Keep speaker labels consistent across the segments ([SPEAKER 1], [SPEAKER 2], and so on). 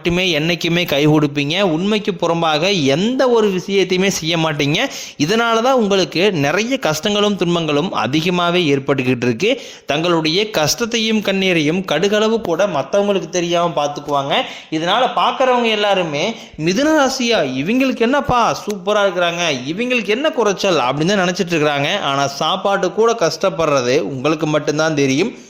[SPEAKER 1] மட்டுமே என்னைக்குமே கை கொடுப்பீங்க. உண்மைக்கு புறம்பாக எந்த ஒரு விஷயத்தையுமே செய்ய மாட்டீங்க. இதனால தான் உங்களுக்கு நிறைய கஷ்டங்களும் துன்பங்களும் அதிகமாகவே ஏற்பட்டுக்கிட்டு இருக்கு. தங்களுடைய கஷ்டத்தையும் கண்ணீரையும் கடுகளவு கூட மற்றவங்களுக்கு தெரியாமல் பார்த்துக்குவாங்க இதனால் பார்க்குறவங்க எல்லாருமே மிதுன ராசியா இவங்களுக்கு என்னப்பா சூப்பராக இருக்கிறாங்க இவங்களுக்கு என்ன குறைச்சல் அப்படின்னு தான் நினச்சிட்டு இருக்கிறாங்க. ஆனால் சாப்பாட்டு கூட கஷ்டப்படுறது உங்களுக்கு மட்டும்தான் தெரியும்.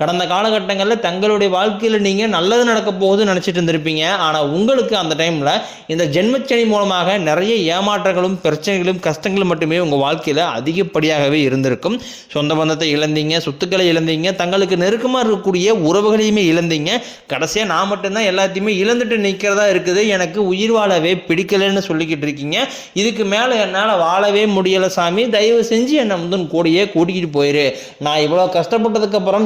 [SPEAKER 1] கடந்த காலகட்டங்களில் தங்களுடைய வாழ்க்கையில் நீங்கள் நல்லது நடக்க போகுதுன்னு நினச்சிட்டு இருந்திருப்பீங்க. ஆனால் உங்களுக்கு அந்த டைமில் இந்த ஜென்மச்சனி மூலமாக நிறைய ஏமாற்றங்களும் பிரச்சனைகளும் கஷ்டங்களும் மட்டுமே உங்கள் வாழ்க்கையில் அதிகப்படியாகவே இருந்திருக்கும். சொந்த பந்தத்தை இழந்தீங்க சொத்துக்களை இழந்தீங்க தங்களுக்கு நெருக்கமாக இருக்கக்கூடிய உறவுகளையுமே இழந்தீங்க. கடைசியாக நான் மட்டும்தான் எல்லாத்தையுமே இழந்துட்டு நிற்கிறதா இருக்குது. எனக்கு உயிர் வாழவே பிடிக்கலைன்னு சொல்லிக்கிட்டு இருக்கீங்க. இதுக்கு மேலே என்னால் வாழவே முடியலை சாமி. தயவு செஞ்சு என்னை வந்து கூடையே கூட்டிகிட்டு போயிரு. நான் இவ்வளோ கஷ்டப்பட்டதுக்கப்புறம்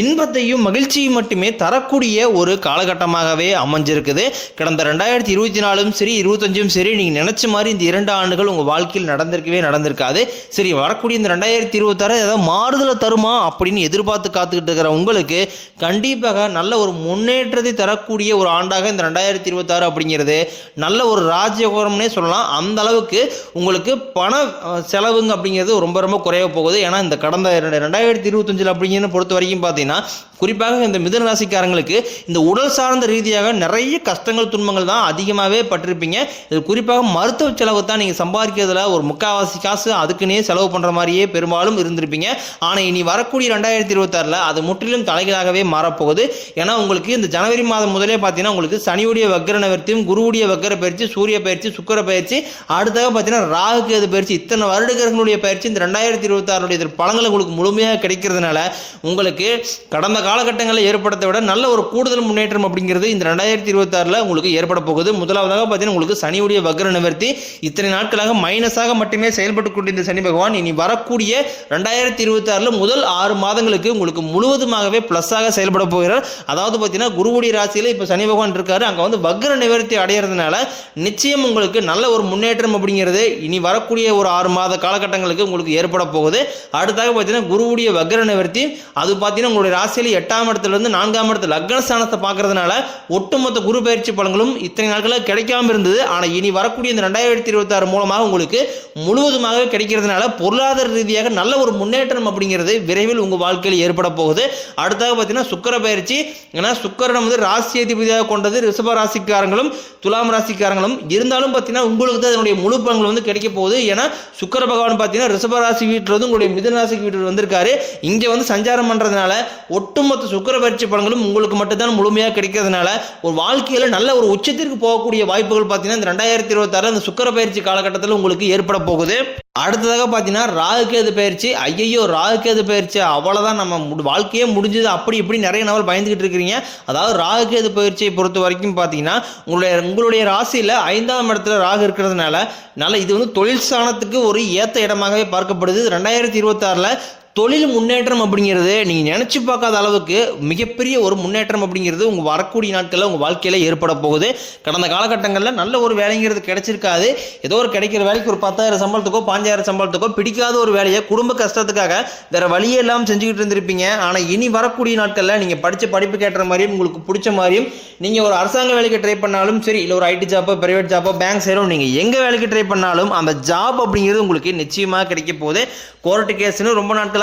[SPEAKER 1] இன்பத்தையும் மகிழ்ச்சியும் மட்டுமே தரக்கூடிய ஒரு காலகட்டமாகவே அமைஞ்சிருக்குது. கடந்த ரெண்டாயிரத்தி இருபத்தி நாலும் சரி இருபத்தஞ்சும் சரி நீங்கள் நினச்ச மாதிரி இந்த இரண்டு ஆண்டுகள் உங்கள் வாழ்க்கையில் நடந்திருக்கவே நடந்திருக்காது. சரி வரக்கூடிய இந்த ரெண்டாயிரத்தி இருபத்தாறு ஏதாவது மாறுதலை தருமா அப்படின்னு எதிர்பார்த்து காத்துக்கிட்டு இருக்கிற உங்களுக்கு கண்டிப்பாக நல்ல ஒரு முன்னேற்றத்தை தரக்கூடிய ஒரு ஆண்டாக இந்த ரெண்டாயிரத்தி இருபத்தாறு அப்படிங்கிறது நல்ல ஒரு ராஜ்யகோரம்னே சொல்லலாம். அந்த அளவுக்கு உங்களுக்கு பண செலவுங்க அப்படிங்கிறது ரொம்ப ரொம்ப குறைய போகுது. ஏன்னா இந்த கடந்த ரெண்டாயிரத்தி இருபத்தஞ்சில் அப்படிங்கிறது பொறுத்த வரைக்கும் பார்த்தீங்கன்னா குறிப்பாக இந்த மிதன ராசிக்காரங்களுக்கு இந்த உடல் சார்ந்த ரீதியாக நிறைய கஷ்டங்கள் துன்பங்கள் தான் அதிகமாகவே பட்டிருப்பீங்க. இது குறிப்பாக மருத்துவ செலவு தான் நீங்கள் சம்பாதிக்கிறதுல ஒரு முக்கால்வாசி காசு அதுக்குன்னே செலவு பண்ணுற மாதிரியே பெரும்பாலும் இருந்திருப்பீங்க. ஆனால் இனி வரக்கூடிய ரெண்டாயிரத்தி இருபத்தாறில் அது முற்றிலும் தலைகளாகவே மாறப்போகுது. ஏன்னா உங்களுக்கு இந்த ஜனவரி மாதம் முதலே பார்த்தீங்கன்னா உங்களுக்கு சனியுடைய வக்கர நிவர்த்தியும் குருவுடைய வக்கர பயிற்சி சூரிய பயிற்சி சுக்கர பயிற்சி அடுத்ததாக பார்த்தீங்கன்னா ராகு கேது பயிற்சி இத்தனை வருடங்களுடைய பயிற்சி இந்த ரெண்டாயிரத்தி இருபத்தாறுடைய பலங்கள் உங்களுக்கு முழுமையாக கிடைக்கிறதுனால உங்களுக்கு கடந்த காலகட்டங்களில் ஏற்படுத்த விட நல்ல ஒரு கூடுதல் முன்னேற்றம் அப்படிங்கிறது இந்த ரெண்டாயிரத்தி இருபத்தாறில் உங்களுக்கு ஏற்பட போகுது. முதலாவதாக பார்த்தீங்கன்னா உங்களுக்கு சனியுடைய வக்ர நிவர்த்தி இத்தனை நாட்களாக மைனஸாக மட்டுமே செயல்பட்டு கொண்டிருந்த சனி பகவான் இனி வரக்கூடிய ரெண்டாயிரத்தி இருபத்தாறில் முதல் ஆறு மாதங்களுக்கு உங்களுக்கு முழுவதுமாகவே ப்ளஸ்ஸாக செயல்பட போகிறார். அதாவது பார்த்தீங்கன்னா குருவுடைய ராசியில் இப்போ சனி பகவான் இருக்காரு. அங்கே வந்து வக்ர நிவர்த்தி அடையிறதுனால நிச்சயம் உங்களுக்கு நல்ல ஒரு முன்னேற்றம் அப்படிங்கிறது இனி வரக்கூடிய ஒரு ஆறு மாத காலகட்டங்களுக்கு உங்களுக்கு ஏற்பட போகுது. அடுத்தாக பார்த்தீங்கன்னா குருவுடைய வக்ர நிவர்த்தி அது பார்த்தீங்கன்னா உங்களுடைய ராசியில் எட்டாம் இடத்துலேருந்து நான்காம் இடத்துல லக்னஸ்தானத்தை பார்க்கறதுனால ஒட்டுமொத்த குரு பயிற்சி பலன்களும் இத்தனை நாட்களில் கிடைக்காம இருந்தது. ஆனால் இனி வரக்கூடிய இந்த ரெண்டாயிரத்தி இருபத்தாறு மூலமாக உங்களுக்கு முழுவதுமாக கிடைக்கிறதுனால பொருளாதார ரீதியாக நல்ல ஒரு முன்னேற்றம் அப்படிங்கிறது விரைவில் உங்கள் வாழ்க்கையில் ஏற்பட போகுது. அடுத்தாக பார்த்தீங்கன்னா சுக்கர பயிற்சி. ஏன்னா சுக்கரன் வந்து ராசி அதிபதியாக கொண்டது ரிஷப ராசிக்காரங்களும் துலாம் ராசிக்காரங்களும். இருந்தாலும் பார்த்தீங்கன்னா உங்களுக்கு தான் அதனுடைய முழு பலன்கள் வந்து கிடைக்க போகுது. ஏன்னா சுக்கர பகவான் பார்த்தீங்கன்னா ரிஷப ராசி வீட்டில் வந்து உங்களுடைய மிதன ராசி வீட்டில் வந்திருக்காரு. இங்கே வந்து சஞ்சாரம் பண்ணுறதுனால ஒட்டுமொத்த சுக்கர பயிற்சி பலன்களும் உங்களுக்கு மட்டும்தான் முழுமையாக கிடைக்கிறதுனால ஒரு வாழ்க்கையில் நல்ல ஒரு உச்சத்திற்கு போகக்கூடிய வாய்ப்புகள் பார்த்தீங்கன்னா இந்த ரெண்டாயிரத்தி இருபத்தாறு அந்த சுக்கர பயிற்சி காலகட்டத்தில் உங்களுக்கு ஏற்பட போகுது. அடுத்ததாக பார்த்தீங்கன்னா ராகுகேது பயிற்சி ஐயையோ ராகுகேது பயிற்சி அவ்வளோதான் நம்ம வாழ்க்கையே முடிஞ்சது. அப்படி இப்படி நிறைய நாள் பயந்துக்கிட்டு இருக்கிறீங்க. அதாவது ராகுகேது பயிற்சியை பொறுத்த வரைக்கும் பார்த்தீங்கன்னா உங்களுடைய உங்களுடைய ராசியில் ஐந்தாம் இடத்துல ராகு இருக்கிறதுனால நல்ல இது வந்து தொழில் ஸ்தானத்துக்கு ஒரு ஏற்ற இடமாகவே பார்க்கப்படுது. ரெண்டாயிரத்தி இருபத்தாறில் தொழில் முன்னேற்றம் அப்படிங்கிறது நீங்கள் நினச்சி பார்க்காத அளவுக்கு மிகப்பெரிய ஒரு முன்னேற்றம் அப்படிங்கிறது உங்கள் வரக்கூடிய நாட்களில் உங்கள் வாழ்க்கையில் ஏற்பட போகுது. கடந்த காலகட்டங்களில் நல்ல ஒரு வேலைங்கிறது கிடைச்சிருக்காது. ஏதோ ஒரு கிடைக்கிற வேலைக்கு ஒரு பத்தாயிரம் சம்பளத்துக்கோ பாஞ்சாயிரம் சம்பளத்துக்கோ பிடிக்காத ஒரு வேலையை குடும்ப கஷ்டத்துக்காக வேறு வழியே இல்லாமல் செஞ்சுக்கிட்டு இருந்திருப்பீங்க. ஆனால் இனி வரக்கூடிய நாட்களில் நீங்கள் படித்த படிப்பு கேட்டுற மாதிரியும் உங்களுக்கு பிடிச்ச மாதிரியும் நீங்கள் ஒரு அரசாங்க வேலைக்கு ட்ரை பண்ணாலும் சரி இல்லை ஒரு ஐடி ஜாப்போ பிரைவேட் ஜாப்போ பேங்க் சேரும் நீங்கள் எங்கே வேலைக்கு ட்ரை பண்ணாலும் அந்த ஜாப் அப்படிங்கிறது உங்களுக்கு நிச்சயமாக கிடைக்க போகுது. கோர்ட்டு கேஸ்னு ரொம்ப நாட்களாக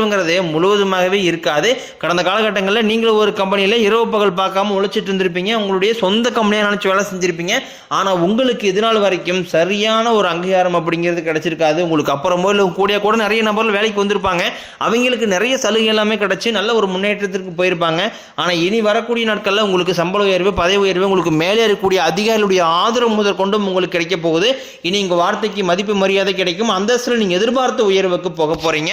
[SPEAKER 1] தொந்தரவுங்கிறது முழுவதுமாகவே இருக்காது. கடந்த காலகட்டங்களில் நீங்களும் ஒரு கம்பெனியில் இரவு பகல் பார்க்காம உழைச்சிட்டு இருந்திருப்பீங்க. உங்களுடைய சொந்த கம்பெனியாக நினச்சி வேலை செஞ்சுருப்பீங்க. ஆனால் உங்களுக்கு இது நாள் வரைக்கும் சரியான ஒரு அங்கீகாரம் அப்படிங்கிறது கிடைச்சிருக்காது. உங்களுக்கு அப்புறமோ இல்லை கூடிய கூட நிறைய நபர்கள் வேலைக்கு வந்திருப்பாங்க. அவங்களுக்கு நிறைய சலுகை எல்லாமே கிடச்சி நல்ல ஒரு முன்னேற்றத்திற்கு போயிருப்பாங்க. ஆனால் இனி வரக்கூடிய நாட்களில் உங்களுக்கு சம்பள உயர்வு பதவி உயர்வு உங்களுக்கு மேலே இருக்கக்கூடிய அதிகாரிகளுடைய ஆதரவு முதல் கொண்டும் உங்களுக்கு கிடைக்க போகுது. இனி உங்கள் வார்த்தைக்கு மதிப்பு மரியாதை கிடைக்கும். அந்தஸ்தில் நீங்கள் எதிர்பார்த்த உயர்வுக்கு போக போகிறீங்க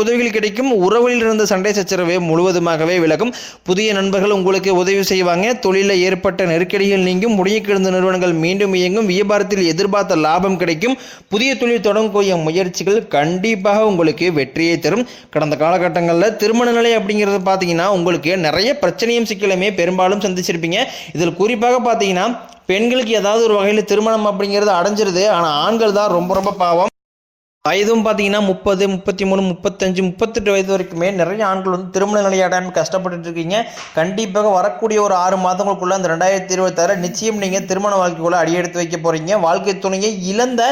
[SPEAKER 1] உதவிகள் கிடைக்கும். உறவில் இருந்த சண்டை சச்சரவு முழுவதுமாகவே விலகும். புதிய நண்பர்கள் உங்களுக்கு உதவி செய்வாங்க. தொழிலில் ஏற்பட்ட நெருக்கடிகள் நீங்கும். முடிய கிடந்த நிறுவனங்கள் மீண்டும் இயங்கும். வியாபாரத்தில் எதிர்பார்த்த லாபம் கிடைக்கும். புதிய தொழில் தொடங்கக்கூடிய முயற்சிகள் கண்டிப்பாக உங்களுக்கு வெற்றியை தரும். கடந்த காலகட்டங்களில் திருமண நிலை அப்படிங்கிறது பார்த்தீங்கன்னா உங்களுக்கு நிறைய பிரச்சனையும் சிக்கலுமே பெரும்பாலும் சந்திச்சிருப்பீங்க. இதில் குறிப்பாக பார்த்தீங்கன்னா பெண்களுக்கு ஏதாவது ஒரு வகையில் திருமணம் அப்படிங்கிறது அடைஞ்சிருது. ஆனால் ஆண்கள் தான் ரொம்ப ரொம்ப பாவம். வயதும் பார்த்தீங்கன்னா முப்பது முப்பத்தி மூணு முப்பத்தஞ்சு முப்பத்தெட்டு வயது வரைக்குமே நிறைய ஆண்கள் வந்து திருமண நிலையாடாமல் கஷ்டப்பட்டுட்டு இருக்கீங்க. கண்டிப்பாக வரக்கூடிய ஒரு ஆறு மாதங்களுக்குள்ள அந்த ரெண்டாயிரத்தி இருபத்தாறு நிச்சயம் நீங்கள் திருமண வாழ்க்கைக்குள்ள அடியெடுத்து வைக்க போகிறீங்க வாழ்க்கை துணையை இழந்த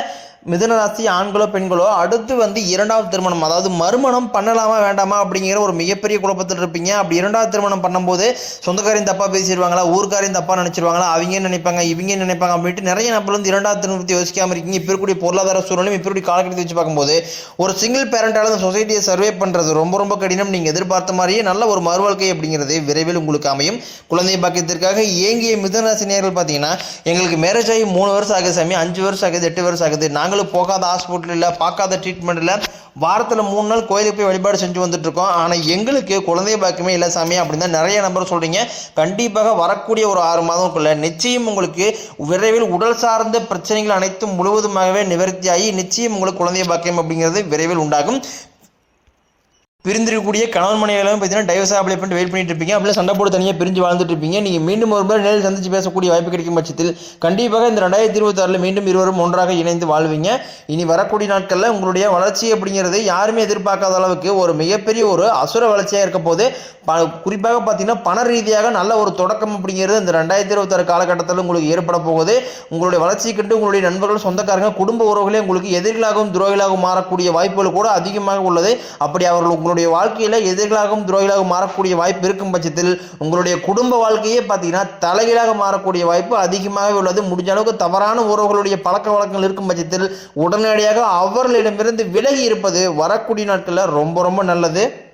[SPEAKER 1] மிதுன ராசி ஆண்களோ பெண்களோ அடுத்து வந்து இரண்டாவது திருமணம் அதாவது மறுமணம் பண்ணலாமா வேண்டாமா அப்படிங்கிற ஒரு மிகப்பெரிய குழப்பத்தில் இருப்பீங்க. அப்படி இரண்டாவது திருமணம் பண்ணும்போது சொந்தக்காரையும் தப்பாக பேசிடுவாங்களா ஊருக்காரையும் தப்பாக நினச்சிருவாங்களா அவங்க நினைப்பாங்க இவங்க நினைப்பாங்க அப்படின்ட்டு நிறைய நபர்கள் வந்து இரண்டாவது திருமணத்தை யோசிக்காமல் இருக்கீங்க. இப்போ இருக்கக்கூடிய பொருளாதார சூழ்நிலையும் இப்போ இருக்கக்கூடிய காலகட்டத்தை வச்சு பார்க்கும்போது ஒரு சிங்கிள் பேரண்டால அந்த சொசைட்டியை சர்வே பண்ணுறது ரொம்ப ரொம்ப கடினம். நீங்கள் எதிர்பார்த்த மாதிரியே நல்ல ஒரு மறுவாழ்க்கை அப்படிங்கிறது விரைவில் உங்களுக்கு அமையும். குழந்தை பாக்கியத்திற்காக ஏங்கிய மிதனராசி நேர்கள் பார்த்தீங்கன்னா எங்களுக்கு மேரேஜ் ஆகி மூணு வருஷம் ஆகுது சாமி அஞ்சு வருஷம் ஆகுது எட்டு வருஷம் ஆகுது. நாங்கள் நாங்களும் போகாத ஹாஸ்பிட்டல் இல்லை பார்க்காத ட்ரீட்மெண்ட் இல்லை. வாரத்தில் மூணு நாள் கோயிலுக்கு போய் வழிபாடு செஞ்சு வந்துட்டு இருக்கோம். ஆனால் எங்களுக்கு குழந்தை பாக்கியமே இல்லை சாமி அப்படின்னு தான் நிறைய நம்பர் சொல்கிறீங்க கண்டிப்பாக வரக்கூடிய ஒரு ஆறு மாதம்க்குள்ளே நிச்சயம் உங்களுக்கு விரைவில் உடல் சார்ந்த பிரச்சனைகள் அனைத்தும் முழுவதுமாகவே நிவர்த்தியாகி நிச்சயம் உங்களுக்கு குழந்தை பாக்கியம் அப்படிங்கிறது விரைவில் உண்டாகும். பிரிந்திருக்கக்கூடிய கணவன் மனைவிகளும் பார்த்தீங்கன்னா டைவர்ஸாக அப்ளை பண்ணிட்டு வெயிட் பண்ணிட்டு இருப்பீங்க. அப்படியே சண்டை போட்டு தனியாக பிரிஞ்சு வாழ்ந்துட்டு இருப்பீங்க. நீங்கள் மீண்டும் ஒரு முறை நேரில் சந்திச்சு பேசக்கூடிய வாய்ப்பு கிடைக்கும் பட்சத்தில் கண்டிப்பாக இந்த ரெண்டாயிரத்தி இருபத்தாறில் மீண்டும் இருவரும் ஒன்றாக இணைந்து வாழ்வீங்க. இனி வரக்கூடிய நாட்களில் உங்களுடைய வளர்ச்சி அப்படிங்கிறது யாருமே எதிர்பார்க்காத அளவுக்கு ஒரு மிகப்பெரிய ஒரு அசுர வளர்ச்சியாக இருக்க போது ப குறிப்பாக பார்த்தீங்கன்னா பண ரீதியாக நல்ல ஒரு தொடக்கம் அப்படிங்கிறது இந்த ரெண்டாயிரத்தி இருபத்தாறு காலகட்டத்தில் உங்களுக்கு ஏற்பட போகுது. உங்களுடைய வளர்ச்சி கண்டு உங்களுடைய நண்பர்கள் சொந்தக்காரங்க குடும்ப உறவுகளே உங்களுக்கு எதிரிகளாகவும் துரோகிகளாகவும் மாறக்கூடிய வாய்ப்புகள் கூட அதிகமாக உள்ளது. அப்படி அவர்கள் உங்களுடைய வாழ்க்கையில் எதிரிகளாகவும் துரோகிகளாகவும் மாறக்கூடிய வாய்ப்பு இருக்கும் பட்சத்தில் உங்களுடைய குடும்ப வாழ்க்கையே பார்த்தீங்கன்னா தலைகீழாக மாறக்கூடிய வாய்ப்பு அதிகமாகவே உள்ளது. முடிஞ்ச அளவுக்கு தவறான உறவுகளுடைய பழக்க வழக்கங்கள் இருக்கும் பட்சத்தில் உடனடியாக அவர்களிடமிருந்து விலகி இருப்பது வரக்கூடிய நாட்களில் ரொம்ப ரொம்ப நல்லது.